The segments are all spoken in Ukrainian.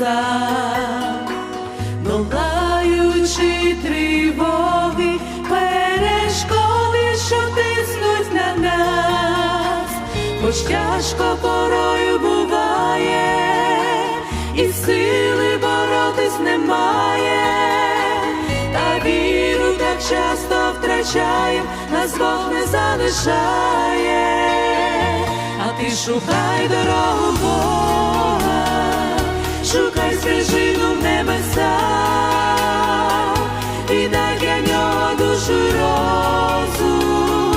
небеса, долаючи тривоги, перешкоди, що тиснуть на нас, хоч тяжко порою буває, і сили боротись немає, та віру так часто втрачаєм, нас Бог не залишає, а ти шукай дорогу шукай стежину в небеса, і дай для нього душу розум,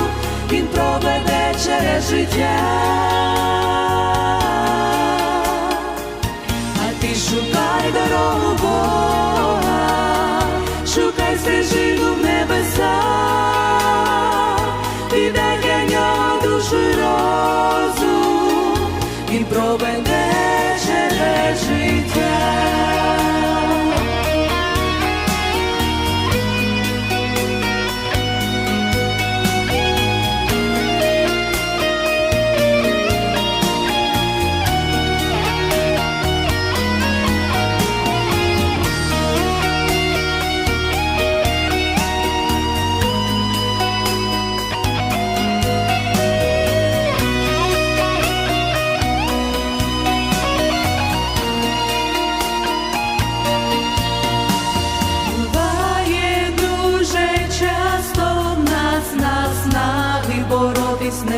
він проведе через життя. А ти шукай дорогу Бога, шукай стежину в небеса, і дай для нього душу розум, він проведе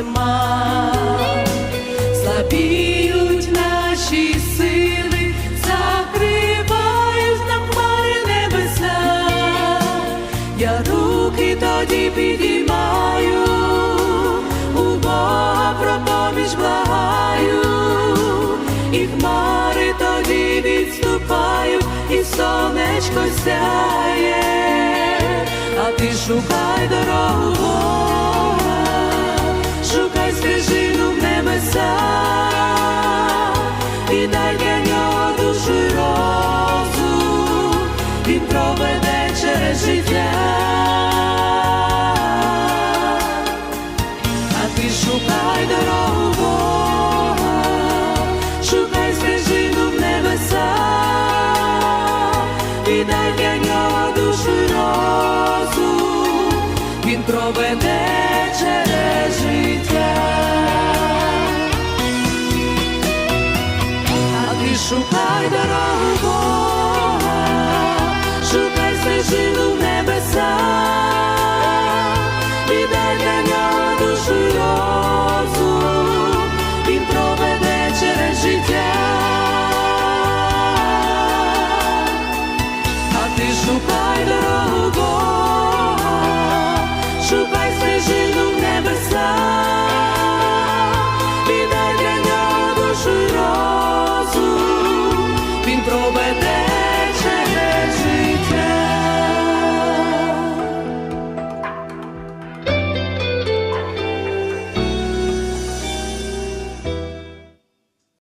нема, слабіють наші сили, закривають на хмари небеса, я руки тоді підіймаю, у Бога про поміч благаю, і хмари тоді відступають, і сонечко сяє, а ти шукай дорогу він проведе через життя. А ти шукай дорогу Бога, шукай стежину в небеса, і дай для нього душу й розум, він проведе через життя. Шукай дорогу шукай в небеса, і дай для нього душу розум, він проведе через життя. А ти шукай дорогу Бога, шукай стежину в небеса, і дай для